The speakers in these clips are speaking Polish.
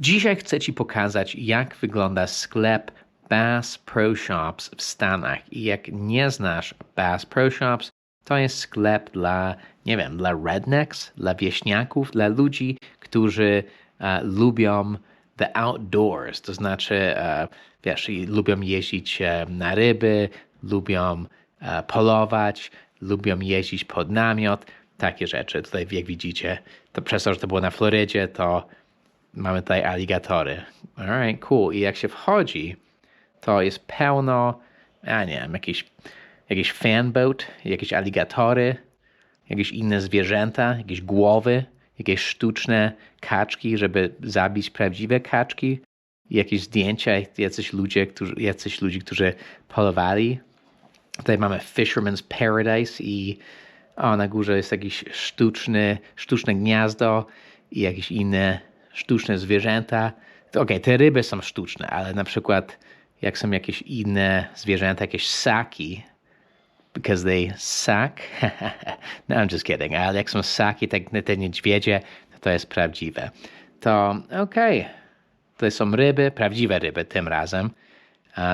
Dzisiaj chcę Ci pokazać, jak wygląda sklep Bass Pro Shops w Stanach. I jak nie znasz Bass Pro Shops, to jest sklep dla, nie wiem, dla rednecks, dla wieśniaków, dla ludzi, którzy e, lubią the outdoors, to znaczy, e, wiesz, lubią jeździć e, na ryby, lubią polować, lubią jeździć pod namiot, takie rzeczy. Tutaj, jak widzicie, to przez to, że to było na Florydzie, to mamy tutaj aligatory. Alright, cool. I jak się wchodzi, to jest pełno, ja nie wiem, jakiś, jakiś fanboat, jakieś aligatory, jakieś inne zwierzęta, jakieś głowy, jakieś sztuczne kaczki, żeby zabić prawdziwe kaczki, jakieś zdjęcia, jacyś ludzie, którzy, jacyś ludzi, którzy polowali. Tutaj mamy Fisherman's Paradise i o, na górze jest jakieś sztuczny, sztuczne gniazdo i jakieś inne sztuczne zwierzęta. Okej, okay, te ryby są sztuczne, ale na przykład jak są jakieś inne zwierzęta, jakieś ssaki, because they suck. no, I'm just kidding. Ale jak są ssaki, tak te niedźwiedzie, to, to jest prawdziwe. To okej, okay. to są ryby, prawdziwe ryby tym razem.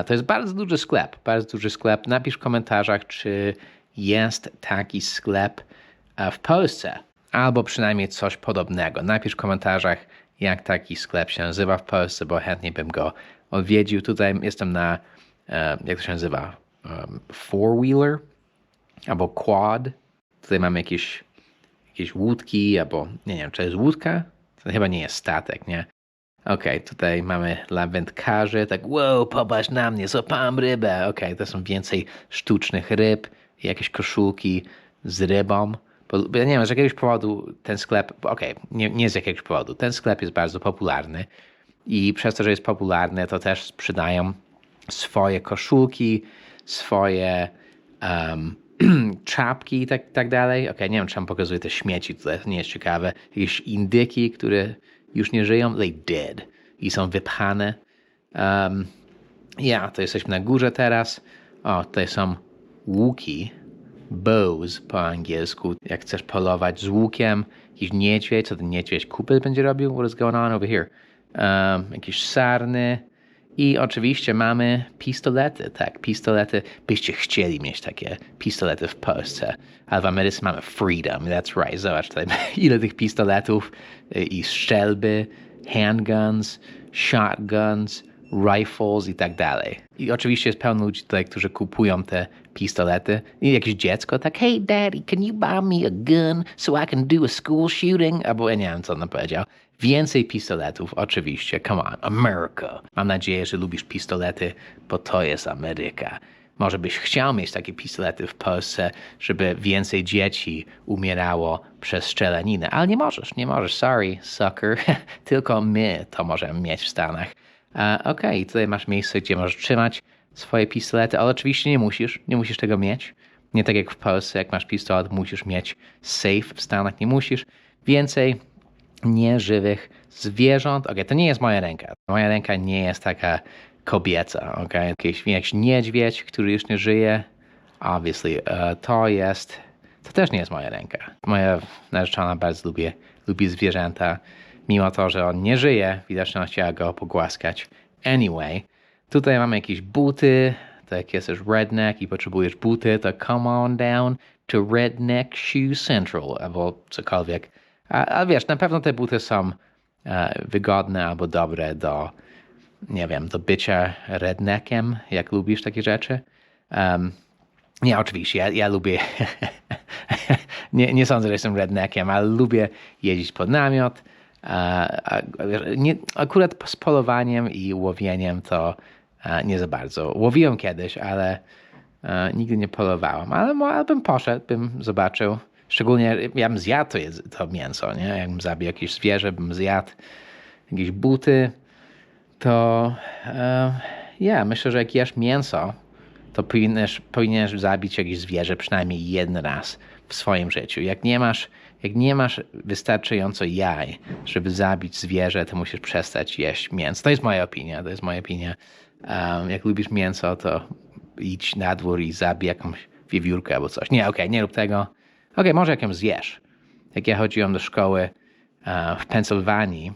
To jest bardzo duży sklep, bardzo duży sklep. Napisz w komentarzach, czy jest taki sklep w Polsce, albo przynajmniej coś podobnego. Napisz w komentarzach, jak taki sklep się nazywa w Polsce, bo chętnie bym go odwiedził. Tutaj jestem na, e, jak to się nazywa, four-wheeler albo quad. Tutaj mamy jakieś, jakieś łódki, albo nie wiem, czy jest łódka? To chyba nie jest statek, nie? Okej, okay, tutaj mamy dla tak wow, popatrz na mnie, złapałem rybę. Okej, okay, to są więcej sztucznych ryb, jakieś koszulki z rybą. Bo, ja nie wiem, z jakiegoś powodu ten sklep, okej, okay, nie, nie z jakiegoś powodu, ten sklep jest bardzo popularny i przez to, że jest popularny, to też sprzedają swoje koszulki, swoje um, czapki i tak, tak dalej. Ok, nie wiem, czemu pokazuję te śmieci tutaj, to nie jest ciekawe. Jakieś indyki, które już nie żyją, they dead i są wypchane. Um, ja, to jesteśmy na górze teraz. O, tutaj są łuki, bows po angielsku. Jak chcesz polować z łukiem, jakiś niedźwiedź, co ten niedźwiedź kupy będzie robił? What is going on over here? Um, jakieś sarny, i oczywiście mamy pistolety, tak, pistolety. Byście chcieli mieć takie pistolety w Polsce, ale w Ameryce mamy freedom, that's right. Zobacz tutaj, ile tych pistoletów y, i strzelby, handguns, shotguns, rifles i tak dalej. I oczywiście jest pełno ludzi tutaj, którzy kupują te pistolety. I jakieś dziecko tak, hey daddy, can you buy me a gun so I can do a school shooting? Albo ja nie wiem, co on powiedział. Więcej pistoletów, oczywiście. Come on, America. Mam nadzieję, że lubisz pistolety, bo to jest Ameryka. Może byś chciał mieć takie pistolety w Polsce, żeby więcej dzieci umierało przez strzelaninę, ale nie możesz, nie możesz. Sorry, sucker. Tylko my to możemy mieć w Stanach. Okej, okay, tutaj masz miejsce, gdzie możesz trzymać swoje pistolety, ale oczywiście nie musisz, nie musisz tego mieć. Nie tak jak w Polsce, jak masz pistolet, musisz mieć safe w Stanach, nie musisz. Więcej nieżywych zwierząt. Ok, to nie jest moja ręka. Moja ręka nie jest taka kobieca. Ok, jakiś, jakiś niedźwiedź, który już nie żyje. Obviously, uh, to jest. To też nie jest moja ręka. Moja narzeczona bardzo lubi, lubi zwierzęta. Mimo to, że on nie żyje, widocznie chciała go pogłaskać. Anyway, tutaj mamy jakieś buty. To jak jesteś redneck i potrzebujesz buty, to come on down to Redneck Shoe Central albo cokolwiek a, wiesz, na pewno te buty są e, wygodne albo dobre do, nie wiem, do bycia redneckiem, jak lubisz takie rzeczy. Um, nie, oczywiście, ja, ja lubię, nie, nie sądzę, że jestem redneckiem, ale lubię jeździć pod namiot. Nie, akurat z polowaniem i łowieniem to a, nie za bardzo. Łowiłem kiedyś, ale a, nigdy nie polowałem, ale, ale bym poszedł, bym zobaczył. Szczególnie ja bym zjadł to, to mięso, nie? Jakbym zabił jakieś zwierzę, bym zjadł jakieś buty, to e, ja myślę, że jak jesz mięso, to powinieneś, powinieneś zabić jakieś zwierzę przynajmniej jeden raz w swoim życiu. Jak nie masz, jak nie masz wystarczająco jaj, żeby zabić zwierzę, to musisz przestać jeść mięso. To jest moja opinia, to jest moja opinia. Um, jak lubisz mięso, to idź na dwór i zabij jakąś wiewiórkę albo coś. Nie, okej, okay, nie rób tego okej, okay, może jak ją zjesz. Jak ja chodziłem do szkoły uh, w Pensylwanii,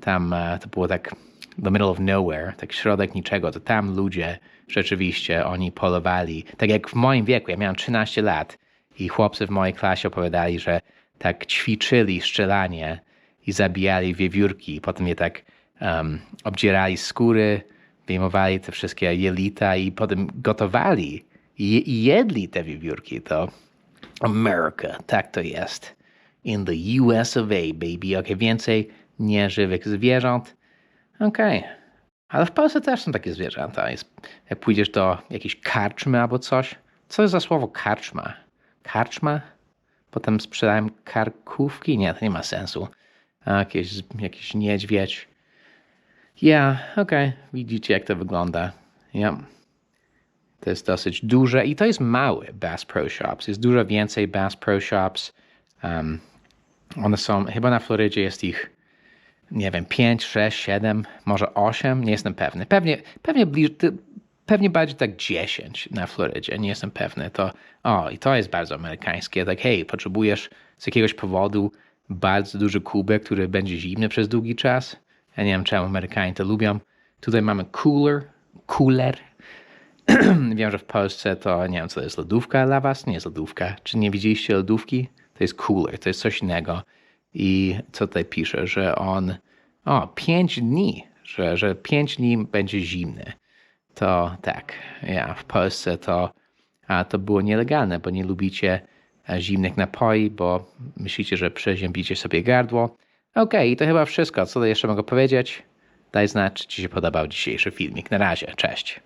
tam e, to było tak the middle of nowhere, tak środek niczego, to tam ludzie rzeczywiście, oni polowali. Tak jak w moim wieku, ja miałem 13 lat i chłopcy w mojej klasie opowiadali, że tak ćwiczyli strzelanie i zabijali wiewiórki, potem je tak um, obdzierali skóry, wyjmowali te wszystkie jelita i potem gotowali i, jedli te wiewiórki. To America, tak to jest. In the US of A, baby. Ok, więcej nieżywych zwierząt. Okej. Ale w Polsce też są takie zwierzęta. Jak pójdziesz do jakiejś karczmy albo coś. Co jest za słowo karczma? Karczma? Potem sprzedałem karkówki? Nie, to nie ma sensu. A, Jakieś, jakiś niedźwiedź. Ja, okej. Widzicie, jak to wygląda. Ja. To jest dosyć duże i to jest mały Bass Pro Shops. Jest dużo więcej Bass Pro Shops. Um, one są, chyba na Florydzie jest ich, nie wiem, 5, 6, 7, może 8, nie jestem pewny. Pewnie, pewnie, bliż, pewnie bardziej tak 10 na Florydzie, nie jestem pewny. To, o, i to jest bardzo amerykańskie. Tak, hej, potrzebujesz z jakiegoś powodu bardzo duży kubek, który będzie zimny przez długi czas. Ja nie wiem, czemu Amerykanie to lubią. Tutaj mamy cooler, cooler. Wiem, że w Polsce to nie wiem, co to jest lodówka dla was. Nie jest lodówka. Czy nie widzieliście lodówki? To jest cooler, to jest coś innego. I co tutaj pisze, że on. O, pięć dni, że, że pięć dni będzie zimny. To tak, ja w Polsce to, a to było nielegalne, bo nie lubicie e, zimnych napoi, bo myślicie, że przeziębicie sobie gardło. Okej, i to chyba wszystko. Co jeszcze mogę powiedzieć? Daj znać, czy Ci się podobał dzisiejszy filmik. Na razie, cześć.